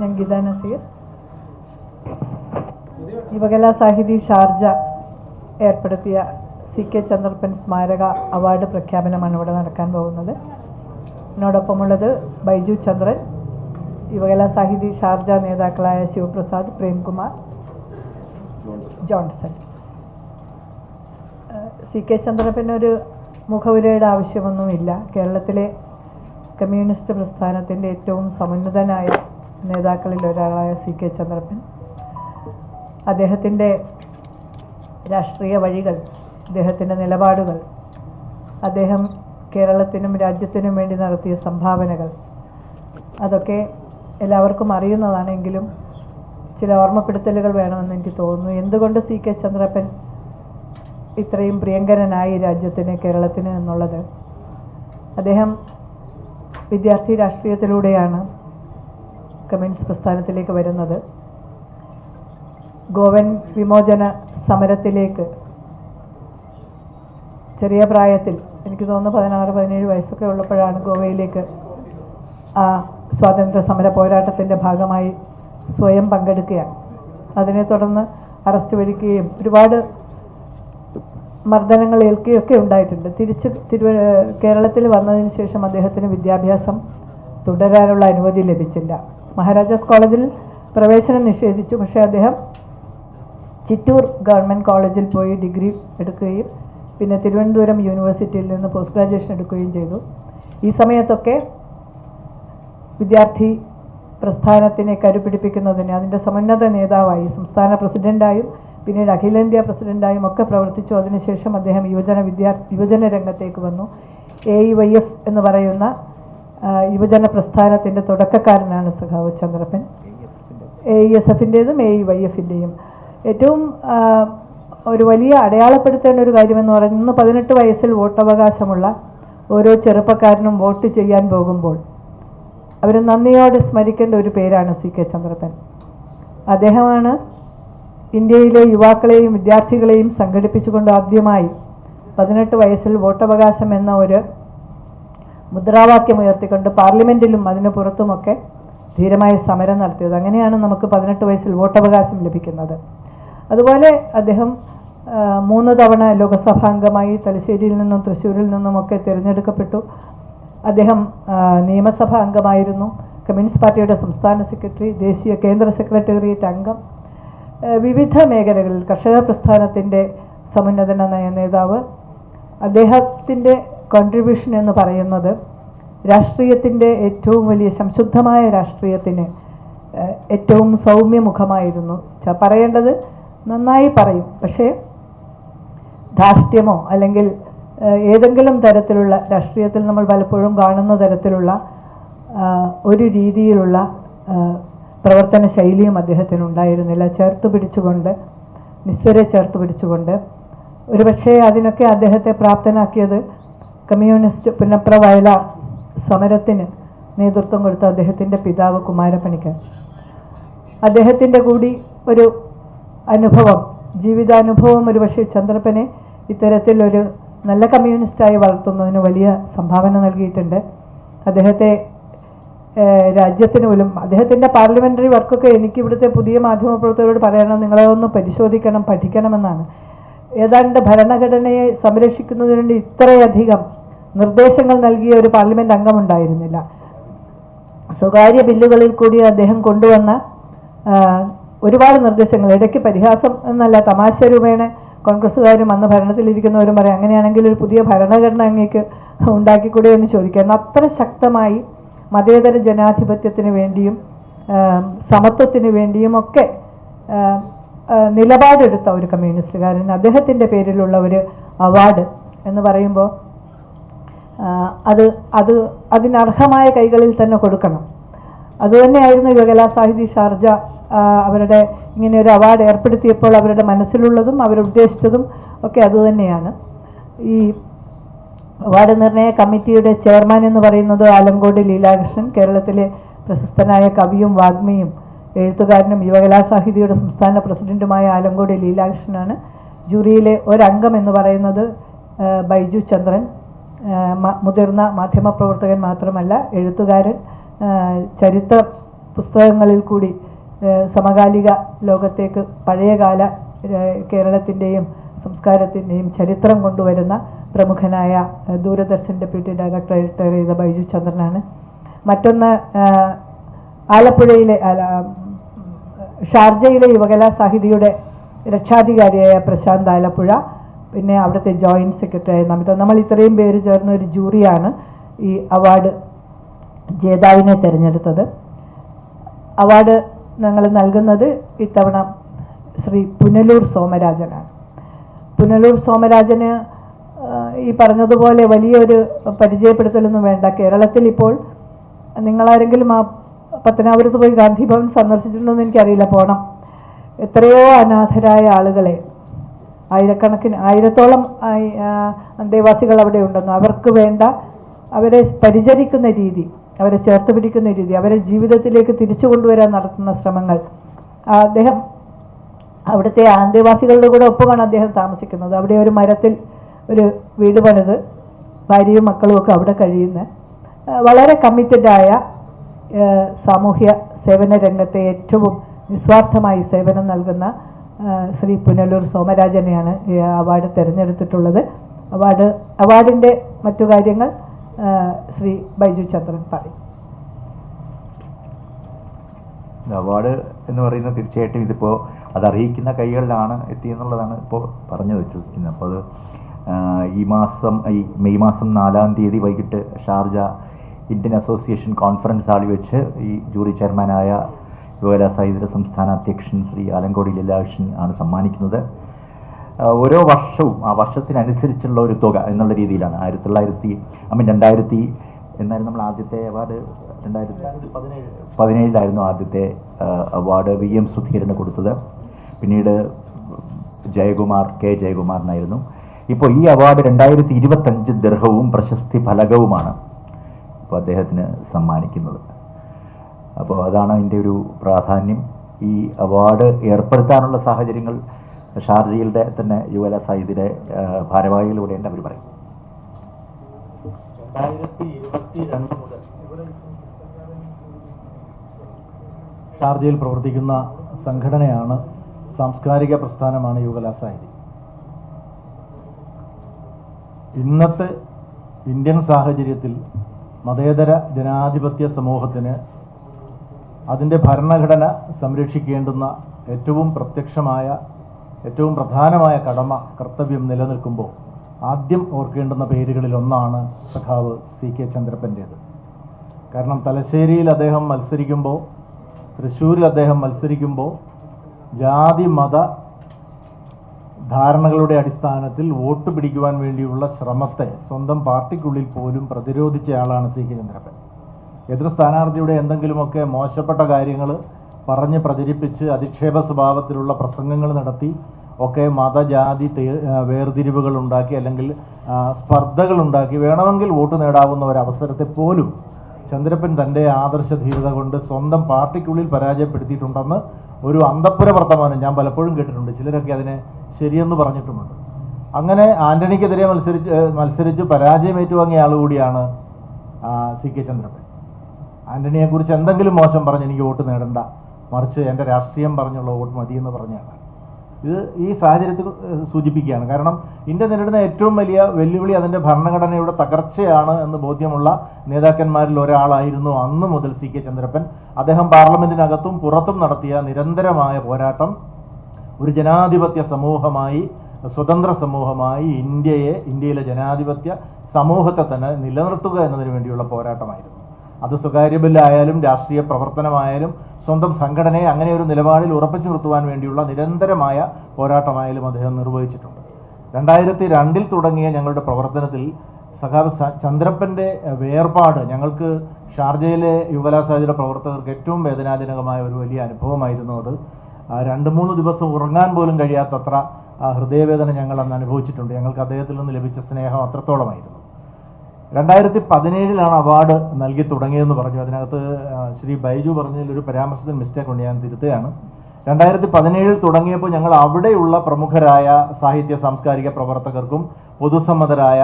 ഞാൻ ഗീത നസീർ. യുവകലാ സാഹിതി ഷാർജ ഏർപ്പെടുത്തിയ C K Chandrappan സ്മാരക അവാർഡ് പ്രഖ്യാപനമാണ് ഇവിടെ നടക്കാൻ പോകുന്നത്. എന്നോടൊപ്പമുള്ളത് ബൈജു ചന്ദ്രൻ യുവകലാ സാഹിതി ഷാർജ നേതാക്കളായ Sivaprasad Premkumar Johnson. C K ചന്ദ്രപ്പനൊരു മുഖവുരയുടെ ആവശ്യമൊന്നുമില്ല. കേരളത്തിലെ കമ്മ്യൂണിസ്റ്റ് പ്രസ്ഥാനത്തിന്റെ ഏറ്റവും സമുന്നതനായ നേതാക്കളിൽ ഒരാളായ സി കെ ചന്ദ്രപ്പൻ. അദ്ദേഹത്തിന്റെ രാഷ്ട്രീയ വഴികൾ അദ്ദേഹത്തിന്റെ നിലപാടുകൾ അദ്ദേഹം കേരളത്തിനും രാജ്യത്തിനും വേണ്ടി നടത്തിയ സംഭാവനകൾ അതൊക്കെ എല്ലാവർക്കും അറിയുന്നതാണെങ്കിലും ചില ഓർമ്മപ്പെടുത്തലുകൾ വേണമെന്ന് എനിക്ക് തോന്നുന്നു. എന്തുകൊണ്ട് സി കെ ചന്ദ്രപ്പൻ ഇത്രയും പ്രിയങ്കരനായി രാജ്യത്തിന് കേരളത്തിന് എന്നുള്ളത്? അദ്ദേഹം വിദ്യാർത്ഥി രാഷ്ട്രീയത്തിലൂടെയാണ് കമ്മ്യൂണിസ്റ്റ് പ്രസ്ഥാനത്തിലേക്ക് വരുന്നത്. ഗോവൻ വിമോചന സമരത്തിലേക്ക്. ചെറിയ പ്രായത്തിൽ എനിക്ക് തോന്നുന്നു പതിനാറ് പതിനേഴ് വയസ്സൊക്കെ ഉള്ളപ്പോഴാണ് ഗോവയിലേക്ക് ആ സ്വാതന്ത്ര്യ സമര പോരാട്ടത്തിന്റെ ഭാഗമായി സ്വയം പങ്കെടുക്കുക. അതിനെ തുടർന്ന് അറസ്റ്റ് വരിക്കുകയും ഒരുപാട് മർദ്ദനങ്ങൾ ഏൽക്കുകയൊക്കെ ഉണ്ടായിട്ടുണ്ട്. തിരിച്ച് തിരുവ കേരളത്തിൽ വന്നതിന് ശേഷം അദ്ദേഹത്തിന് വിദ്യാഭ്യാസം തുടരാനുള്ള അനുമതി ലഭിച്ചില്ല. മഹാരാജാസ് കോളേജിൽ പ്രവേശനം നിഷേധിച്ചു. പക്ഷേ അദ്ദേഹം ചിറ്റൂർ ഗവൺമെന്റ് കോളേജിൽ പോയി ഡിഗ്രി എടുക്കുകയും പിന്നെ തിരുവനന്തപുരം യൂണിവേഴ്സിറ്റിയിൽ നിന്ന് പോസ്റ്റ് ഗ്രാജുവേഷൻ എടുക്കുകയും ചെയ്തു. ഈ സമയത്തൊക്കെ വിദ്യാർത്ഥി പ്രസ്ഥാനത്തിനെ കരുപിടിപ്പിക്കുന്നതിന് അതിന്റെ സമുന്നത നേതാവായി സംസ്ഥാന പ്രസിഡന്റായും പിന്നീട് അഖിലേന്ത്യാ പ്രസിഡന്റായും ഒക്കെ പ്രവർത്തിച്ചു. അതിനുശേഷം അദ്ദേഹം യുവജന വിദ്യാ യുവജന രംഗത്തേക്ക് വന്നു. എ ഇ വൈ എഫ് എന്ന് പറയുന്ന യുവജന പ്രസ്ഥാനത്തിന്റെ തുടക്കക്കാരനാണ് സഖാവ് ചന്ദ്രപ്പൻ. എ ഇ എസ് എഫിന്റേതും എ ഇ വൈ എഫിന്റെയും ഏറ്റവും ഒരു വലിയ അടയാളപ്പെടുത്തേണ്ട ഒരു കാര്യമെന്ന് പറയുന്നത് ഇന്ന് പതിനെട്ട് വയസ്സിൽ വോട്ടവകാശമുള്ള ഓരോ ചെറുപ്പക്കാരനും വോട്ട് ചെയ്യാൻ പോകുമ്പോൾ അവർ നന്ദിയോടെ സ്മരിക്കേണ്ട ഒരു പേരാണ് സി കെ ചന്ദ്രപ്പൻ. അദ്ദേഹമാണ് ഇന്ത്യയിലെ യുവാക്കളെയും വിദ്യാർത്ഥികളെയും സംഘടിപ്പിച്ചുകൊണ്ട് ആദ്യമായി പതിനെട്ട് വയസ്സിൽ വോട്ടവകാശം എന്ന ഒരു മുദ്രാവാക്യം ഉയർത്തിക്കൊണ്ട് പാർലമെന്റിലും അതിന് പുറത്തുമൊക്കെ ധീരമായ സമരം നടത്തിയത്. അങ്ങനെയാണ് നമുക്ക് പതിനെട്ട് വയസ്സിൽ വോട്ടവകാശം ലഭിക്കുന്നത്. അതുപോലെ അദ്ദേഹം മൂന്ന് തവണ ലോകസഭാംഗമായി തലശ്ശേരിയിൽ നിന്നും തൃശ്ശൂരിൽ നിന്നുമൊക്കെ തിരഞ്ഞെടുക്കപ്പെട്ടു. അദ്ദേഹം നിയമസഭാ അംഗമായിരുന്നു. കമ്മ്യൂണിസ്റ്റ് പാർട്ടിയുടെ സംസ്ഥാന സെക്രട്ടറി ദേശീയ കേന്ദ്ര സെക്രട്ടേറിയറ്റ് അംഗം. വിവിധ മേഖലകളിൽ കർഷക പ്രസ്ഥാനത്തിന്റെ സമുന്നതനായ നേതാവ്. അദ്ദേഹത്തിന്റെ കോൺട്രിബ്യൂഷൻ എന്ന് പറയുന്നത് രാഷ്ട്രീയത്തിന്റെ ഏറ്റവും വലിയ സംശുദ്ധമായ രാഷ്ട്രീയത്തിന് ഏറ്റവും സൗമ്യമുഖമായിരുന്നു. പറയേണ്ടത് നന്നായി പറയും. പക്ഷേ ധാർഷ്ട്യമോ അല്ലെങ്കിൽ ഏതെങ്കിലും തരത്തിലുള്ള രാഷ്ട്രീയത്തിൽ നമ്മൾ പലപ്പോഴും കാണുന്ന തരത്തിലുള്ള ഒരു രീതിയിലുള്ള പ്രവർത്തന ശൈലിയും അദ്ദേഹത്തിന് ഉണ്ടായിരുന്നില്ല. ചേർത്ത് പിടിച്ചുകൊണ്ട് നിസ്വരെ ചേർത്ത് പിടിച്ചുകൊണ്ട്. ഒരുപക്ഷേ അതിനൊക്കെ അദ്ദേഹത്തെ പ്രാപ്തനാക്കിയത് കമ്മ്യൂണിസ്റ്റ് പുന്നപ്ര വയലാർ സമരത്തിന് നേതൃത്വം കൊടുത്ത അദ്ദേഹത്തിന്റെ പിതാവ് കുമാരപ്പണിക്കർ. അദ്ദേഹത്തിന്റെ കൂടി ഒരു അനുഭവം ജീവിതാനുഭവം ഒരുപക്ഷെ ചന്ദ്രപ്പനെ ഇത്തരത്തിലൊരു നല്ല കമ്മ്യൂണിസ്റ്റായി വളർത്തുന്നതിന് വലിയ സംഭാവന നൽകിയിട്ടുണ്ട്. അദ്ദേഹത്തെ രാജ്യത്തിന് പോലും അദ്ദേഹത്തിന്റെ പാർലമെന്ററി വർക്കൊക്കെ എനിക്ക് ഇവിടുത്തെ പുതിയ മാധ്യമപ്രവർത്തകരോട് പറയണം നിങ്ങളതൊന്ന് പരിശോധിക്കണം പഠിക്കണമെന്നാണ്. ഏതാണ്ട് ഭരണഘടനയെ സംരക്ഷിക്കുന്നതിന് വേണ്ടി ഇത്രയധികം നിർദ്ദേശങ്ങൾ നൽകിയ ഒരു പാർലമെന്റ് അംഗമുണ്ടായിരുന്നില്ല. സ്വകാര്യ ബില്ലുകളിൽ കൂടി അദ്ദേഹം കൊണ്ടുവന്ന ഒരുപാട് നിർദ്ദേശങ്ങൾ. ഇടയ്ക്ക് പരിഹാസം എന്നല്ല തമാശ രൂപേണ കോൺഗ്രസ്സുകാരും അന്ന് ഭരണത്തിലിരിക്കുന്നവരും പറയും അങ്ങനെയാണെങ്കിൽ ഒരു പുതിയ ഭരണഘടന അങ്ങേക്ക് ഉണ്ടാക്കിക്കൂടെ എന്ന് ചോദിക്കാൻ അത്ര ശക്തമായി മതേതര ജനാധിപത്യത്തിന് വേണ്ടിയും സമത്വത്തിന് വേണ്ടിയും ഒക്കെ നിലപാടെടുത്ത ഒരു കമ്മ്യൂണിസ്റ്റുകാരൻ. അദ്ദേഹത്തിന്റെ പേരിലുള്ള ഒരു അവാർഡ് എന്ന് പറയുമ്പോൾ അത് അത് അതിനർഹമായ കൈകളിൽ തന്നെ കൊടുക്കണം. അതുതന്നെയായിരുന്നു യുവകലാ സാഹിതി ഷാർജ അവരുടെ ഇങ്ങനെ ഒരു അവാർഡ് ഏർപ്പെടുത്തിയപ്പോൾ അവരുടെ മനസ്സിലുള്ളതും അവരുദ്ദേശിച്ചതും ഒക്കെ അതുതന്നെയാണ് ഈ അവാർഡ് നിർണയ കമ്മിറ്റിയുടെ ചെയർമാൻ എന്ന് പറയുന്നത് ആലങ്കോട് ലീലാകൃഷ്ണൻ കേരളത്തിലെ പ്രശസ്തനായ കവിയും വാഗ്മിയും. എഴുത്തുകാരനും യുവകലാ സാഹിതിയുടെ സംസ്ഥാന പ്രസിഡന്റുമായ ആലങ്കോട് ലീലാകൃഷ്ണനാണ്. ജൂറിയിലെ ഒരംഗം എന്ന് പറയുന്നത് ബൈജു ചന്ദ്രൻ. മുതിർന്ന മാധ്യമപ്രവർത്തകൻ മാത്രമല്ല എഴുത്തുകാരൻ. ചരിത്ര പുസ്തകങ്ങളിൽ കൂടി സമകാലിക ലോകത്തേക്ക് പഴയകാല കേരളത്തിന്റെയും സംസ്കാരത്തിന്റെയും ചരിത്രം കൊണ്ടുവരുന്ന പ്രമുഖനായ ദൂരദർശൻ ഡെപ്യൂട്ടി ഡയറക്ടർ റിട്ടയർ ചെയ്ത ബൈജു ചന്ദ്രനാണ്. മറ്റൊന്ന് ആലപ്പുഴയിലെ ഷാർജയിലെ യുവകലാ സാഹിതിയുടെ രക്ഷാധികാരിയായ പ്രശാന്ത് ആലപ്പുഴ പിന്നെ അവിടുത്തെ ജോയിന്റ് സെക്രട്ടറിയായ നമിത. നമ്മൾ ഇത്രയും പേര് ചേർന്ന ഒരു ജൂറിയാണ് ഈ അവാർഡ് ജേതാവിനെ തിരഞ്ഞെടുത്തത്. അവാർഡ് ഞങ്ങൾ നൽകുന്നത് ഇത്തവണ ശ്രീ പുനലൂർ സോമരാജനാണ്. പുനലൂർ സോമരാജന് ഈ പറഞ്ഞതുപോലെ വലിയൊരു പരിചയപ്പെടുത്തലൊന്നും വേണ്ട. കേരളത്തിൽ ഇപ്പോൾ നിങ്ങളാരെങ്കിലും ആ പത്തനാപുരത്ത് പോയി ഗാന്ധി ഭവൻ സന്ദർശിച്ചിട്ടുണ്ടോ എന്ന് എനിക്കറിയില്ല. പോണം. എത്രയോ അനാഥരായ ആളുകളെ. ആയിരക്കണക്കിന് ആയിരത്തോളം ആയി- അന്തേവാസികൾ അവിടെ ഉണ്ടെന്നു. അവർക്ക് വേണ്ട അവരെ പരിചരിക്കുന്ന രീതി അവരെ ചേർത്ത് പിടിക്കുന്ന രീതി അവരെ ജീവിതത്തിലേക്ക് തിരിച്ചു കൊണ്ടുവരാൻ നടത്തുന്ന ശ്രമങ്ങൾ. അദ്ദേഹം അവിടുത്തെ ആദിവാസികളുടെ കൂടെ ഒപ്പമാണ് അദ്ദേഹം താമസിക്കുന്നത്. അവിടെ ഒരു മരത്തിൽ ഒരു വീട് പണിത് ഭാര്യയും മക്കളും ഒക്കെ അവിടെ കഴിയുന്ന വളരെ കമ്മിറ്റഡായ സാമൂഹ്യ സേവന രംഗത്തെ ഏറ്റവും നിസ്വാർത്ഥമായി സേവനം നൽകുന്ന ശ്രീ പുനലൂർ സോമരാജനെയാണ് അവാർഡ് തിരഞ്ഞെടുത്തിട്ടുള്ളത്. അവാർഡ് അവാർഡിന്റെ മറ്റു കാര്യങ്ങൾ ശ്രീ ബൈജു ചന്ദ്രൻ പറയും. അവാർഡ് എന്ന് പറയുന്നത് തീർച്ചയായിട്ടും ഇതിപ്പോൾ അത് അറിയിക്കുന്ന കൈകളിലാണ് എത്തിയെന്നുള്ളതാണ് ഇപ്പോൾ പറഞ്ഞു വെച്ചിരിക്കുന്നത്. അപ്പോൾ അത് ഈ മാസം ഈ മെയ് മാസം നാലാം തീയതി വൈകിട്ട് ഷാർജ ഇന്ത്യൻ അസോസിയേഷൻ കോൺഫറൻസ് ഹാളിൽ വെച്ച് ഈ ജൂറി ചെയർമാനായ യുവകലാ സാഹിത്യ സംസ്ഥാന അധ്യക്ഷൻ ശ്രീ ആലങ്കോടി ലീലാകൃഷ്ണൻ ആണ് സമ്മാനിക്കുന്നത്. ഓരോ വർഷവും ആ വർഷത്തിനനുസരിച്ചുള്ള ഒരു തുക എന്നുള്ള രീതിയിലാണ്. ആയിരത്തി തൊള്ളായിരത്തി ഐ മീൻ രണ്ടായിരത്തി എന്നായിരുന്നു നമ്മൾ ആദ്യത്തെ അവാർഡ് രണ്ടായിരത്തി പതിനേഴ് പതിനേഴിലായിരുന്നു ആദ്യത്തെ അവാർഡ് വി എം സുധീരന് കൊടുത്തത്. പിന്നീട് ജയകുമാർ കെ ജയകുമാറിനായിരുന്നു. ഇപ്പോൾ ഈ അവാർഡ് രണ്ടായിരത്തി ഇരുപത്തഞ്ച് ദർഹവും പ്രശസ്തി ഫലകവുമാണ്. ഇപ്പോൾ അദ്ദേഹത്തിന് സമ്മാനിക്കുന്നത്. അപ്പോൾ അതാണ് അതിന്റെ ഒരു പ്രാധാന്യം. ഈ അവാർഡ് ഏർപ്പെടുത്താനുള്ള സാഹചര്യങ്ങൾ ഷാർജയിലെ തന്നെ യുവല സാഹിത്യയുടെ ഭാരവാഹികളിലൂടെ ഉണ്ട് അവർ പറയും. രണ്ടായിരത്തി ഇരുപത്തി രണ്ട് മുതൽ ഷാർജയിൽ പ്രവർത്തിക്കുന്ന സംഘടനയാണ് സാംസ്കാരിക പ്രസ്ഥാനമാണ് യുവകലാസാഹിതി ഇന്നത്തെ ഇന്ത്യൻ സാഹചര്യത്തിൽ മതേതര ജനാധിപത്യ സമൂഹത്തിന് അതിന്റെ ഭരണഘടന സംരക്ഷിക്കേണ്ടുന്ന ഏറ്റവും പ്രത്യക്ഷമായ ഏറ്റവും പ്രധാനമായ കടമ കർത്തവ്യം നിലനിൽക്കുമ്പോൾ ആദ്യം ഓർക്കേണ്ടുന്ന പേരുകളിലൊന്നാണ് സഖാവ് സി കെ ചന്ദ്രപ്പന്റേത്. കാരണം തലശ്ശേരിയിൽ അദ്ദേഹം മത്സരിക്കുമ്പോൾ തൃശ്ശൂരിൽ അദ്ദേഹം മത്സരിക്കുമ്പോൾ ജാതി മത ധാരണകളുടെ അടിസ്ഥാനത്തിൽ വോട്ട് പിടിക്കുവാൻ വേണ്ടിയുള്ള ശ്രമത്തെ സ്വന്തം പാർട്ടിക്കുള്ളിൽ പോലും പ്രതിരോധിച്ചയാളാണ് സി കെ ചന്ദ്രപ്പൻ. എതിർ സ്ഥാനാർത്ഥിയുടെ എന്തെങ്കിലുമൊക്കെ മോശപ്പെട്ട കാര്യങ്ങൾ പറഞ്ഞ് പ്രചരിപ്പിച്ച് അധിക്ഷേപ സ്വഭാവത്തിലുള്ള പ്രസംഗങ്ങൾ നടത്തി ഒക്കെ മതജാതി വേർതിരിവുകൾ ഉണ്ടാക്കി അല്ലെങ്കിൽ സ്പർദ്ധകൾ ഉണ്ടാക്കി വേണമെങ്കിൽ വോട്ട് നേടാവുന്ന ഒരു അവസരത്തെ പോലും ചന്ദ്രപ്പൻ തന്റെ ആദർശധീരത കൊണ്ട് സ്വന്തം പാർട്ടിക്കുള്ളിൽ പരാജയപ്പെടുത്തിയിട്ടുണ്ടെന്ന് ഒരു അന്തപ്പുര വർത്തമാനം ഞാൻ പലപ്പോഴും കേട്ടിട്ടുണ്ട്. ചിലരൊക്കെ അതിനെ ശരിയെന്ന് പറഞ്ഞിട്ടുമുണ്ട്. അങ്ങനെ ആന്റണിക്കെതിരെ മത്സരിച്ച് മത്സരിച്ച് പരാജയം ഏറ്റുവാങ്ങിയ ആൾ കൂടിയാണ് സി കെ ചന്ദ്രപ്പൻ. ആന്റണിയെക്കുറിച്ച് എന്തെങ്കിലും മോശം പറഞ്ഞ് എനിക്ക് വോട്ട് നേടണ്ട. മറിച്ച് എന്റെ രാഷ്ട്രീയം പറഞ്ഞുള്ള വോട്ട് മതിയെന്ന് പറഞ്ഞാണ് ഇത് ഈ സാഹചര്യത്തിൽ സൂചിപ്പിക്കുകയാണ്. കാരണം ഇന്ത്യ നേരിടുന്ന ഏറ്റവും വലിയ വെല്ലുവിളി അതിന്റെ ഭരണഘടനയുടെ തകർച്ചയാണ് എന്ന് ബോധ്യമുള്ള നേതാക്കന്മാരിൽ ഒരാളായിരുന്നു അന്ന് മുതൽ സി കെ ചന്ദ്രപ്പൻ. അദ്ദേഹം പാർലമെന്റിനകത്തും പുറത്തും നടത്തിയ നിരന്തരമായ പോരാട്ടം ഒരു ജനാധിപത്യ സമൂഹമായി സ്വതന്ത്ര സമൂഹമായി ഇന്ത്യയെ ഇന്ത്യയിലെ ജനാധിപത്യ സമൂഹത്തെ തന്നെ നിലനിർത്തുക എന്നതിന് വേണ്ടിയുള്ള പോരാട്ടമായിരുന്നു. അത് സ്വകാര്യ ബില്ലായാലും രാഷ്ട്രീയ പ്രവർത്തനമായാലും സ്വന്തം സംഘടനയെ അങ്ങനെ ഒരു നിലപാടിൽ ഉറപ്പിച്ചു നിർത്തുവാൻ വേണ്ടിയുള്ള നിരന്തരമായ പോരാട്ടമായാലും അദ്ദേഹം നിർവഹിച്ചിട്ടുണ്ട്. രണ്ടായിരത്തി രണ്ടിൽ തുടങ്ങിയ ഞങ്ങളുടെ പ്രവർത്തനത്തിൽ സഖാവ് ചന്ദ്രപ്പന്റെ വേർപാട് ഞങ്ങൾക്ക് ഷാർജയിലെ യുവകലാസാഹിത്യയുടെ പ്രവർത്തകർക്ക് ഏറ്റവും വേദനാജനകമായ ഒരു വലിയ അനുഭവമായിരുന്നു അത്. രണ്ട് മൂന്ന് ദിവസം ഉറങ്ങാൻ പോലും കഴിയാത്തത്ര ഹൃദയവേദന ഞങ്ങൾ അന്ന് അനുഭവിച്ചിട്ടുണ്ട്. ഞങ്ങൾക്ക് അദ്ദേഹത്തിൽ നിന്ന് ലഭിച്ച സ്നേഹം അത്രത്തോളമായിരുന്നു. രണ്ടായിരത്തി പതിനേഴിലാണ് അവാർഡ് നൽകി തുടങ്ങിയതെന്ന് പറഞ്ഞു. അതിനകത്ത് ശ്രീ ബൈജു പറഞ്ഞതിൽ ഒരു പരാമർശത്തിൽ മിസ്റ്റേക്ക് ഉണ്ട്. ഞാൻ തിരുത്തുകയാണ്. രണ്ടായിരത്തി പതിനേഴിൽ തുടങ്ങിയപ്പോൾ ഞങ്ങൾ അവിടെയുള്ള പ്രമുഖരായ സാഹിത്യ സാംസ്കാരിക പ്രവർത്തകർക്കും പൊതുസമ്മതരായ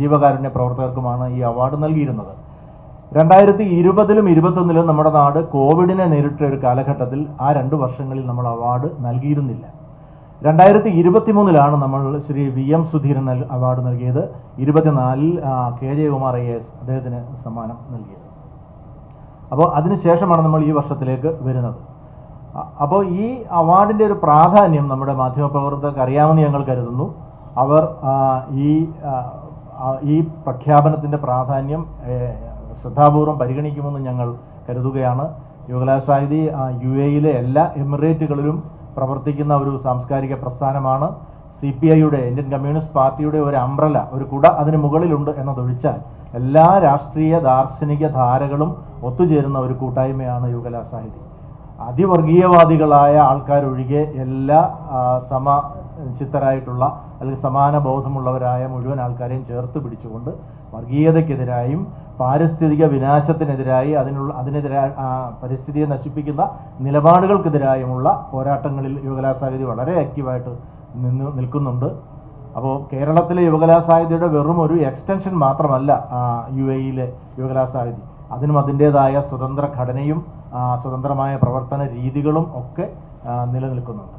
ജീവകാരുണ്യ പ്രവർത്തകർക്കുമാണ് ഈ അവാർഡ് നൽകിയിരുന്നത്. രണ്ടായിരത്തി ഇരുപതിലും ഇരുപത്തൊന്നിലും നമ്മുടെ നാട് കോവിഡിനെ നേരിട്ട ഒരു കാലഘട്ടത്തിൽ ആ രണ്ട് വർഷങ്ങളിൽ നമ്മൾ അവാർഡ് നൽകിയിരുന്നില്ല. രണ്ടായിരത്തി ഇരുപത്തി മൂന്നിലാണ് നമ്മൾ Shri V M Sudheeran award നൽകിയത്. ഇരുപത്തിനാലിൽ കെ ജയകുമാർ ഐ എസ് അദ്ദേഹത്തിന് സമ്മാനം നൽകിയത്. അപ്പോൾ അതിനുശേഷമാണ് നമ്മൾ ഈ വർഷത്തിലേക്ക് വരുന്നത്. അപ്പോൾ ഈ അവാർഡിന്റെ ഒരു പ്രാധാന്യം നമ്മുടെ മാധ്യമപ്രവർത്തകർക്ക് അറിയാമെന്ന് ഞങ്ങൾ കരുതുന്നു. അവർ ഈ ഈ പ്രഖ്യാപനത്തിന്റെ പ്രാധാന്യം ശ്രദ്ധാപൂർവം പരിഗണിക്കുമെന്ന് ഞങ്ങൾ കരുതുകയാണ്. യുവകലാ സാഹിതി ആ, യു എയിലെ എല്ലാ എമിറേറ്റുകളിലും പ്രവർത്തിക്കുന്ന ഒരു സാംസ്കാരിക പ്രസ്ഥാനമാണ്. സി പി ഐയുടെ ഇന്ത്യൻ കമ്മ്യൂണിസ്റ്റ് പാർട്ടിയുടെ ഒരു അംബ്രല ഒരു കുട അതിന് മുകളിലുണ്ട് എന്നതൊഴിച്ചാൽ എല്ലാ രാഷ്ട്രീയ ദാർശനിക ധാരകളും ഒത്തുചേരുന്ന ഒരു കൂട്ടായ്മയാണ് യുഗലാ സാഹിതി അതിവർഗീയവാദികളായ ആൾക്കാരൊഴികെ എല്ലാ സമ ചിത്തരായിട്ടുള്ള അല്ലെങ്കിൽ സമാന ബോധമുള്ളവരായ മുഴുവൻ ആൾക്കാരെയും ചേർത്ത് പിടിച്ചുകൊണ്ട് വർഗീയതയ്ക്കെതിരായും പാരിസ്ഥിതിക വിനാശത്തിനെതിരായി അതിനുള്ള അതിനെതിരായ പരിസ്ഥിതിയെ നശിപ്പിക്കുന്ന നിലപാടുകൾക്കെതിരായുമുള്ള പോരാട്ടങ്ങളിൽ യുവകലാസാഹിതി വളരെ ആക്റ്റീവായിട്ട് നിന്ന് നിൽക്കുന്നുണ്ട്. അപ്പോൾ കേരളത്തിലെ യുവകലാസാഹിതിയുടെ വെറും ഒരു എക്സ്റ്റൻഷൻ മാത്രമല്ല യു എയിലെ യിലെ യുവകലാസാഹിതി അതിനും അതിന്റെതായ സ്വതന്ത്ര ഘടനയും സ്വതന്ത്രമായ പ്രവർത്തന രീതികളും ഒക്കെ നിലനിൽക്കുന്നുണ്ട്.